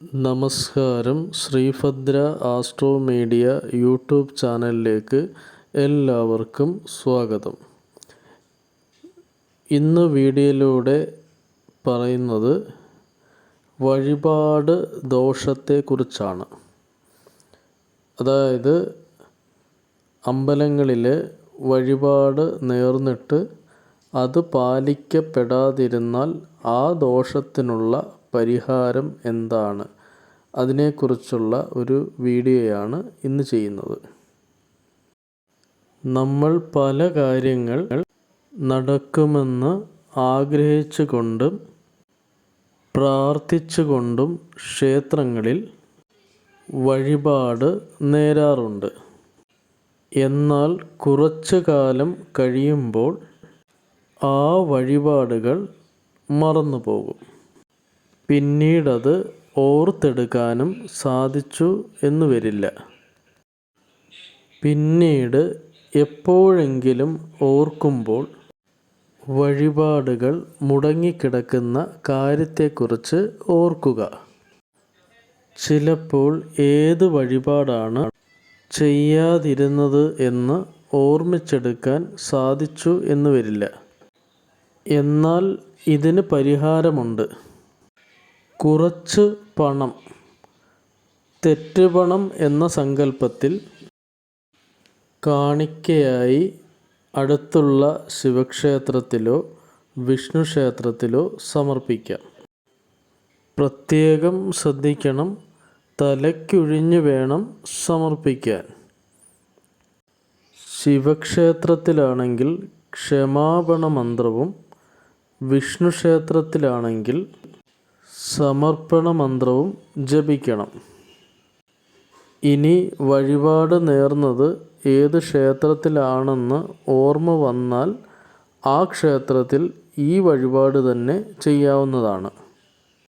നമസ്കാരം. Sreebhadra astro media YouTube ചാനലിലേക്ക് എല്ലാവർക്കും സ്വാഗതം. ഇന്ന് വീഡിയോയിലൂടെ പറയുന്നത് വഴിപാട് ദോഷത്തെക്കുറിച്ചാണ്. അതായത് അമ്പലങ്ങളിൽ വഴിപാട് നേർന്നിട്ട് അത് പാലിക്കപ്പെടാതിരുന്നാൽ ആ ദോഷത്തിനുള്ള പരിഹാരം എന്താണ്? അതിനെക്കുറിച്ചുള്ള ഒരു വീഡിയോയാണ് ഇന്ന് ചെയ്യുന്നത്. നമ്മൾ പല കാര്യങ്ങൾ നടക്കുമെന്ന് ആഗ്രഹിച്ചുകൊണ്ടും പ്രാർത്ഥിച്ചുകൊണ്ടും ക്ഷേത്രങ്ങളിൽ വഴിപാട് നേരാറുണ്ട്. എന്നാൽ കുറച്ചു കാലം കഴിയുമ്പോൾ ആ വഴിപാടുകൾ മറന്നുപോകും. പിന്നീടത് ഓർത്തെടുക്കാനും സാധിച്ചു എന്ന് വരില്ല. പിന്നീട് എപ്പോഴെങ്കിലും ഓർക്കുമ്പോൾ വഴിപാടുകൾ മുടങ്ങിക്കിടക്കുന്ന കാര്യത്തെക്കുറിച്ച് ഓർക്കുക. ചിലപ്പോൾ ഏത് വഴിപാടാണ് ചെയ്യാതിരുന്നത് എന്ന് ഓർമ്മിച്ചെടുക്കാൻ സാധിച്ചു എന്ന് വരില്ല. എന്നാൽ ഇതിന് പരിഹാരമുണ്ട്. കുറച്ച് പണം തെറ്റ് പണം എന്ന സങ്കല്പത്തിൽ കാണിക്കയായി അടുത്തുള്ള ശിവക്ഷേത്രത്തിലോ വിഷ്ണു ക്ഷേത്രത്തിലോ സമർപ്പിക്കാം. പ്രത്യേകം ശ്രദ്ധിക്കണം തലയ്ക്കൊഴിഞ്ഞു വേണം സമർപ്പിക്കാൻ. ശിവക്ഷേത്രത്തിലാണെങ്കിൽ ക്ഷമാപണ മന്ത്രവും വിഷ്ണു ക്ഷേത്രത്തിലാണെങ്കിൽ സമർപ്പണ മന്ത്രവും ജപിക്കണം. ഇനി വഴിപാട് നേർന്നത് ഏത് ക്ഷേത്രത്തിലാണെന്ന് ഓർമ്മ വന്നാൽ ആ ക്ഷേത്രത്തിൽ ഈ വഴിപാട് തന്നെ ചെയ്യാവുന്നതാണ്.